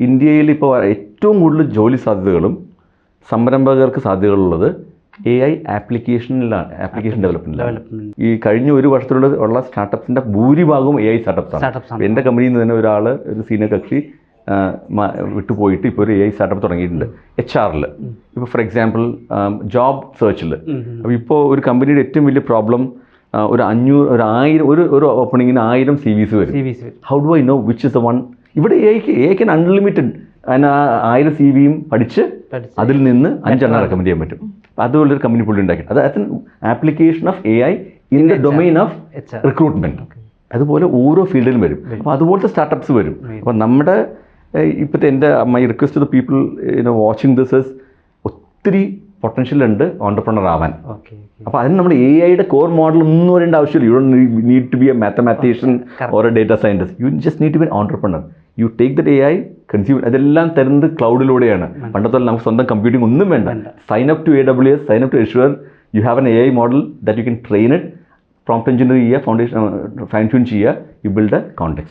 ഇന്ത്യയിൽ ഇപ്പോൾ ഏറ്റവും കൂടുതൽ ജോലി സാധ്യതകളും സംരംഭകർക്ക് സാധ്യതകളുള്ളത് എ ഐ ആപ്ലിക്കേഷനിലാണ് ആപ്ലിക്കേഷൻ ഡെവലപ്മെന്റിലാണ് ഈ കഴിഞ്ഞ ഒരു വർഷത്തിലുള്ള ഉള്ള സ്റ്റാർട്ടപ്സിന്റെ ഭൂരിഭാഗവും എ ഐ സ്റ്റാർട്ടപ്പ് എന്റെ കമ്പനിയിൽ നിന്ന് തന്നെ ഒരാൾ ഒരു സീനിയർ കക്ഷി വിട്ടുപോയിട്ട് ഇപ്പോൾ ഒരു എ ഐ സ്റ്റാർട്ടപ്പ് തുടങ്ങിയിട്ടുണ്ട്. എച്ച് ആറിൽ ഇപ്പോൾ ഫോർ എക്സാമ്പിൾ ജോബ് സെർച്ചിൽ അപ്പോൾ ഇപ്പോൾ ഒരു കമ്പനിയുടെ ഏറ്റവും വലിയ പ്രോബ്ലം ഒരു അഞ്ഞൂറ് ഒരു ആയിരം ഒരു ഒരു ഓപ്പണിങ്ങിന് ആയിരം സി വിസ് വരും. How do I know which is the one ഇവിടെ എ ഐക്ക് എ ഐക്ക് അൺലിമിറ്റഡ് അതിന് ആയിരം സി വിയും പഠിച്ച് അതിൽ നിന്ന് അഞ്ചെണ്ണം റെക്കമെൻഡ് ചെയ്യാൻ പറ്റും. അതുപോലെ ഒരു കമ്പനി പുള്ളി ഉണ്ടാക്കി. അത് application of A I in the domain of recruitment അതുപോലെ ഓരോ ഫീൽഡിലും വരും. അപ്പോൾ അതുപോലത്തെ സ്റ്റാർട്ടപ്സ് വരും. അപ്പോൾ നമ്മുടെ ഇപ്പോഴത്തെ എന്റെ my request the people watching this is ഒത്തിരി പൊട്ടൻഷ്യൽ ഉണ്ട് ഓണ്ടർപ്രണർ ആവാൻ ഓക്കെ അപ്പോൾ അതിന് നമ്മൾ എ ഐയുടെ കോർ മോഡൽ ഒന്നും വരേണ്ട ആവശ്യമില്ല. You don't need to be a mathematician or a data scientist you just need to be entrepreneur you take the A I consume അതെല്ലാം തരുന്നത് ക്ലൗഡിലൂടെയാണ് പണ്ടത്തെ നമുക്ക് സ്വന്തം കമ്പ്യൂട്ടിംഗ് ഒന്നും വേണ്ട. Sign up to A W S sign up to Azure you have an A I model that you can train it prompt engineer ചെയ്യുക foundation fine tune ചെയ്യുക. You build a context